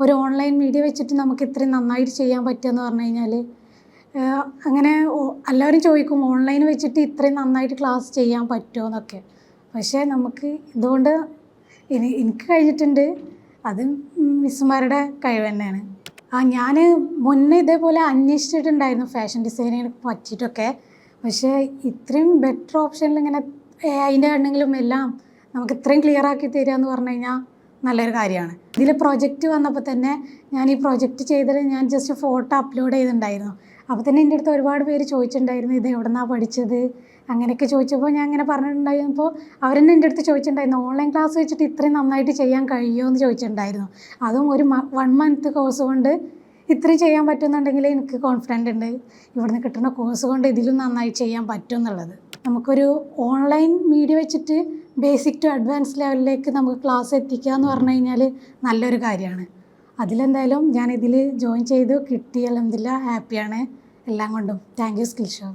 ഒരു online media വെച്ചിട്ട് നമുക്ക് ഇത്രയും നന്നായിട്ട് ചെയ്യാൻ പറ്റുമെന്ന് പറഞ്ഞു കഴിഞ്ഞാൽ അങ്ങനെ എല്ലാവരും ചോദിക്കും ഓൺലൈൻ വെച്ചിട്ട് ഇത്രയും നന്നായിട്ട് ക്ലാസ് ചെയ്യാൻ പറ്റുമോ? എന്നൊക്കെ. പക്ഷേ നമുക്ക് ഇതുകൊണ്ട് എനിക്ക് കഴിഞ്ഞിട്ടുണ്ട്. അത് മിസ്സുമാരുടെ കഴിവ് തന്നെയാണ്. ആ ഞാൻ മുന്നേ ഇതേപോലെ അന്വേഷിച്ചിട്ടുണ്ടായിരുന്നു ഫാഷൻ ഡിസൈനിങ്ങിന് പറ്റിയിട്ടൊക്കെ. പക്ഷേ ഇത്രയും ബെറ്റർ ഓപ്ഷനിൽ ഇങ്ങനെ അതിന്റെ ആണെങ്കിലും എല്ലാം നമുക്ക് ഇത്രയും ക്ലിയർ ആക്കി തരിക എന്ന് പറഞ്ഞു കഴിഞ്ഞാൽ നല്ലൊരു കാര്യമാണ്. ഇതിൽ പ്രൊജക്റ്റ് വന്നപ്പോൾ തന്നെ ഞാൻ ഈ പ്രൊജക്റ്റ് ചെയ്തിട്ട് ഞാൻ ജസ്റ്റ് ഫോട്ടോ അപ്ലോഡ് ചെയ്തിട്ടുണ്ടായിരുന്നു. അപ്പോൾ തന്നെ എന്റെ അടുത്ത് ഒരുപാട് പേര് ചോദിച്ചിട്ടുണ്ടായിരുന്നു ഇത് എവിടെ നിന്നാണ് പഠിച്ചത്? അങ്ങനെയൊക്കെ ചോദിച്ചപ്പോൾ ഞാൻ അങ്ങനെ പറഞ്ഞിട്ടുണ്ടായിരുന്നപ്പോൾ അവരെന്നെ എന്റെ അടുത്ത് ചോദിച്ചിട്ടുണ്ടായിരുന്നു ഓൺലൈൻ ക്ലാസ് വെച്ചിട്ട് ഇത്രയും നന്നായിട്ട് ചെയ്യാൻ കഴിയുമോ എന്ന് ചോദിച്ചിട്ടുണ്ടായിരുന്നു. അതും ഒരു വൺ മന്ത് കോഴ്സ് കൊണ്ട് ഇത്രയും ചെയ്യാൻ പറ്റുന്നുണ്ടെങ്കിൽ എനിക്ക് കോൺഫിഡന്റ് ഉണ്ട്. ഇവിടുന്ന് കിട്ടുന്ന കോഴ്സ് കൊണ്ട് ഇതിലും നന്നായി ചെയ്യാൻ പറ്റും എന്നുള്ളത്. നമുക്കൊരു ഓൺലൈൻ മീഡിയ വെച്ചിട്ട് ബേസിക് ടു അഡ്വാൻസ് ലെവലിലേക്ക് നമുക്ക് ക്ലാസ് എത്തിക്കുക എന്ന് പറഞ്ഞു കഴിഞ്ഞാൽ നല്ലൊരു കാര്യമാണ്. അതിലെന്തായാലും ഞാൻ ഇതിൽ ജോയിൻ ചെയ്തു കിട്ടി ഹാപ്പിയാണ് എല്ലാം കൊണ്ടും. Thank you skill show